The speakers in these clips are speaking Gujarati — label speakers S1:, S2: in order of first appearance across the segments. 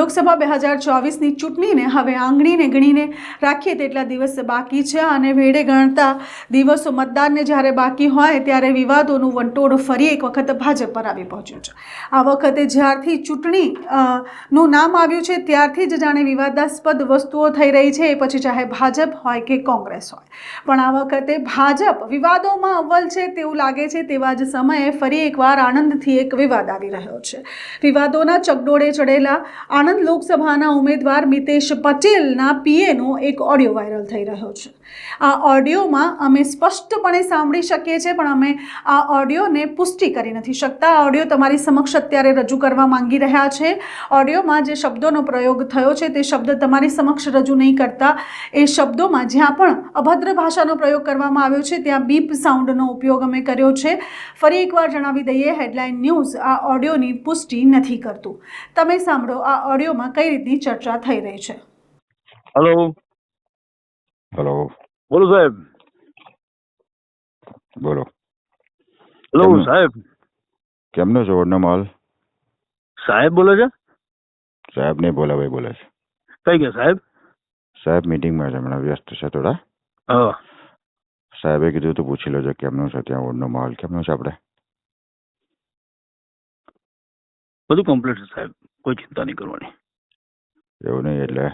S1: લોકસભા બે હજાર ચોવીસની ચૂંટણીને હવે આંગળીને ગણીને રાખીએ તેટલા દિવસ બાકી છે અને વેડે ગણતા દિવસો મતદાનને જ્યારે બાકી હોય ત્યારે વિવાદોનું વંટોળ ફરી એક વખત ભાજપ પર આવી પહોંચ્યું છે. આ વખતે જ્યારથી ચૂંટણી નું નામ આવ્યું છે ત્યારથી જ જાણે વિવાદાસ્પદ વસ્તુઓ થઈ રહી છે, એ પછી ચાહે ભાજપ હોય કે કોંગ્રેસ હોય. પણ આ વખતે ભાજપ વિવાદોમાં અવ્વલ છે તેવું લાગે છે તેવા જ સમયે ફરી એકવાર આણંદથી એક વિવાદ આવી રહ્યો છે. વિવાદોના ચગડોળે ચડેલા આણંદ લોકસભાના ઉમેદવાર મિતેશ પટેલના પીએનો એક ઓડિયો વાયરલ થઈ રહ્યો છે. આ ઓડિયોમાં અમે સ્પષ્ટપણે સાંભળી શકીએ છીએ, પણ અમે આ ઓડિયોને પુષ્ટિ કરી નથી શકતા. આ ઓડિયો તમારી સમક્ષ અત્યારે રજૂ કરવા માંગી રહ્યા છે. ઓડિયોમાં જે શબ્દોનો પ્રયોગ થયો છે, તે શબ્દ તમારી સમક્ષ રજૂ નહીં કરતા. એ શબ્દોમાં જ્યાં પણ અભદ્ર ભાષાનો પ્રયોગ કરવામાં આવ્યો છે, ત્યાં બીપ સાઉન્ડનો ઉપયોગ અમે કર્યો છે. ફરી એકવાર જણાવી દઈએ, હેડલાઇન ન્યૂઝ આ ઓડિયોની પુષ્ટિ નથી કરતું. તમે સાંભળો આ ઓડિયોમાં કઈ રીતની ચર્ચા થઈ રહી છે?
S2: હલો
S3: હલો
S2: બોલો સાહેબ.
S3: બોલો.
S2: હેલો સાહેબ.
S3: કેમનો છો વડનો માલ
S2: સાહેબ બોલે છે?
S3: સાહેબ નહીં બોલે ભાઈ બોલે છે.
S2: કઈ ગયા સાહેબ?
S3: સાહેબ મીટિંગમાં છે હમણાં વ્યસ્ત છે થોડા.
S2: હા.
S3: સાહેબે કીધું તો પૂછી લેજો કેમનો છે ત્યાં વડનો માલ કેમનો છે આપણે?
S2: બધું કમ્પ્લીટ છે સાહેબ. કોઈ ચિંતા નહીં કરવાની.
S3: એવું નહીં એટલે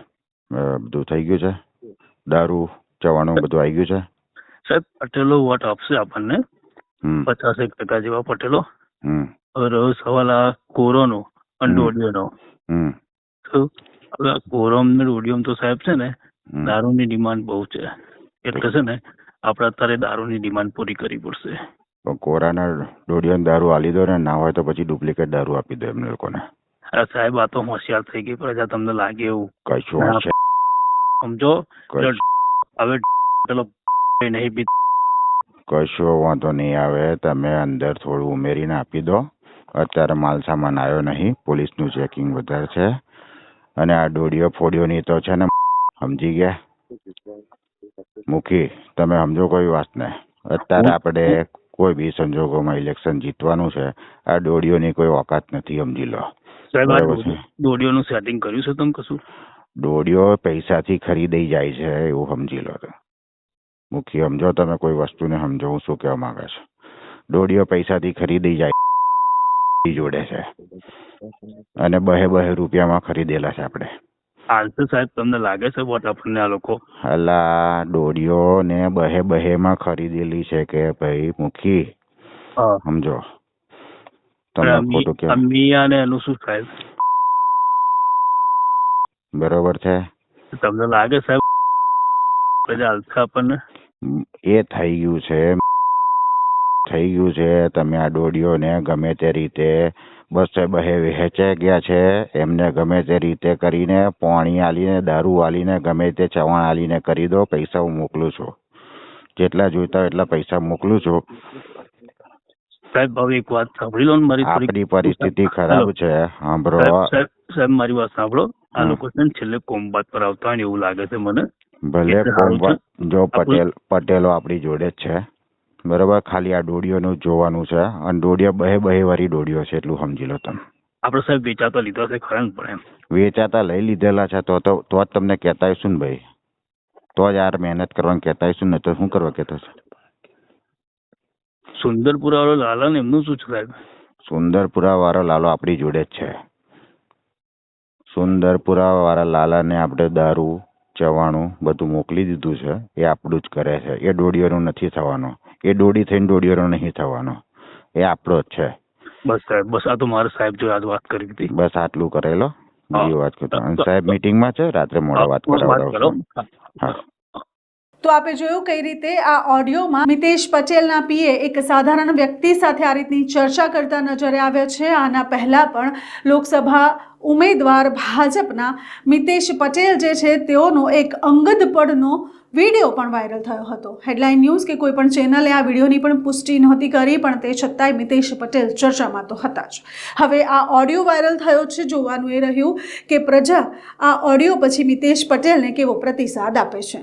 S3: અ, બધું થઈ ગયું છે? દારૂ ચવાનું બધું આવી ગયું છે?
S2: સાહેબ પટેલો વોટ આપશે આપણને?
S3: હમ.
S2: પચાસ એક ટકા જેવા પટેલો.
S3: હમ.
S2: હવે રહ્યો સવાલ આ કોરોનો અને
S3: હમ.
S2: ડોડિયોનો
S3: હમ.
S2: તો હવે આ કોરમ ને ડોડિયમ તો સાહેબ છે ને
S3: હમ.
S2: દારૂની ડિમાન્ડ બહુ છે. એટલે છે ને આપણે અત્યારે દારૂની ડિમાન્ડ પૂરી કરવી પડશે.
S3: પણ કોરાના દોઢિયાનો દારૂ આલી દો ને ના હોય તો પછી ડુપ્લિકેટ દારૂ આપી દો એમને લોકોને.
S2: સાહેબ આ તો હોશિયાર થઈ ગઈ પ્રજા તમને લાગે એવું.
S3: કશું.
S2: સમજો? હવે પેલો નહીં પી
S3: કશો વાંધો નહીં આવે તમે અંદર થોડું ઉમેરીને આપી દો. અત્યારે માલ સામાન આવ્યો નહીં પોલીસનું ચેકિંગ વધારે છે. અને આ ડોડીઓ ફોડીઓની તો છે ને સમજી ગયા? મુખી તમે સમજો કોઈ વાત ને અત્યારે આપણે કોઈ બી સંજોગોમાં ઇલેક્શન જીતવાનું છે આ દોડીઓની કોઈ ઓકાત નથી સમજી લો.
S2: સાહેબ આ. દોડીઓનું સેટિંગ કર્યું છે તમે કશું?
S3: દોડીઓ પૈસાથી ખરીદાઈ જાય છે એવું સમજી લો તો મુખ્ય સમજો તમે કોઈ વસ્તુને સમજો હું શું કહેવા માંગે છે. દોડીઓ પૈસાથી ખરીદી જાય જોડે છે. અને બહે બહે રૂપિયામાં ખરીદેલા છે આપણે.
S2: હાલશે સાહેબ તમને લાગે છે વોટ આપણને આ લોકો?
S3: અલા ડોડીઓ ને બહે બહે માં ખરીદેલી છે કે ભાઈ મુખી સમજો. તમે ખોટું કે
S2: મિયા ને એનું શું સાહેબ?
S3: બરોબર છે.
S2: તમને લાગે સાહેબ પછી હાલશે આપણને?
S3: એ થઈ ગયું છે. થઈ ગયું છે. તમે આ દોડીઓને ગમે તે રીતે બસે બહે વહેંચે ગયા છે. એમને ગમે તે રીતે કરીને પાણી આલીને દારૂ આલીને ગમે તે ચવાણ આલીને કરી દો પૈસા હું મોકલું છું. જેટલા જોઈતા હોય એટલા પૈસા મોકલું છું.
S2: સાહેબ હવે એક વાત સાંભળી લો ને મારી
S3: આપણી પરિસ્થિતિ ખરાબ છે. સાંભળો.
S2: સાહેબ મારી વાત સાંભળો. આ. લોકો છે ને છેલ્લે કોમબાદ પર આવતા હોય ને એવું લાગે છે મને.
S3: ભલે કોમબાદ જો પટેલ પટેલો આપણી જોડે જ છે. બરોબર? ખાલી આ ડોડીઓનું જોવાનું છે. અને ડોડીઓ બહે બહે વાળી ડોડીઓ છે એટલું સમજી લો તમે.
S2: આપણે સાહેબ વેચાતા લીધા છે ખરા પણ એમ.
S3: વેચાતા લઈ લીધેલા છે તો તો તો જ તમને કહેતા હશું ને ભાઈ. તો જ યાર મહેનત કરવાનું કહેતા હશું ને તો શું કરવા કહેતો છે
S2: સુંદરપુરા વાળો લાલા ને એમનું શું છે સાહેબ?
S3: સુંદરપુરા વાળો લાલો આપણી જોડે જ છે. સુંદરપુરા વાળા લાલાને આપણે દારૂ ચવાણું બધું મોકલી દીધું છે. એ આપણું જ કરે છે. એ ડોડીઓનું નથી થવાનું. એ દોડી થઈને ડોડીઓનો નહીં થવાનો. એ આપણો જ છે.
S2: બસ સાહેબ બસ આ તો મારે સાહેબ જો આજ વાત કરી હતી.
S3: બસ આટલું કરેલો. બીજી વાત કરતો સાહેબ મીટિંગમાં છે? રાત્રે મોડા વાત હા.
S1: તો આપે જોયું કઈ રીતે આ ઓડિયોમાં મિતેશ પટેલના પીએ એક સાધારણ વ્યક્તિ સાથે આ રીતની ચર્ચા કરતા નજરે આવ્યા છે. આના પહેલા પણ લોકસભા ઉમેદવાર ભાજપના મિતેશ પટેલ જે છે તેઓનો એક અંગદ પડનો વીડિયો પણ વાયરલ થયો હતો. હેડલાઇન ન્યૂઝ કે કોઈ પણ ચેનલે આ વિડીયોની પણ પુષ્ટિ નહોતી કરી, પણ તે છતાંય મિતેશ પટેલ ચર્ચામાં તો હતા જ. હવે આ ઓડિયો વાયરલ થયો છે, જોવાનું એ રહ્યું કે પ્રજા આ ઓડિયો પછી મિતેશ પટેલને કેવો પ્રતિસાદ આપે છે.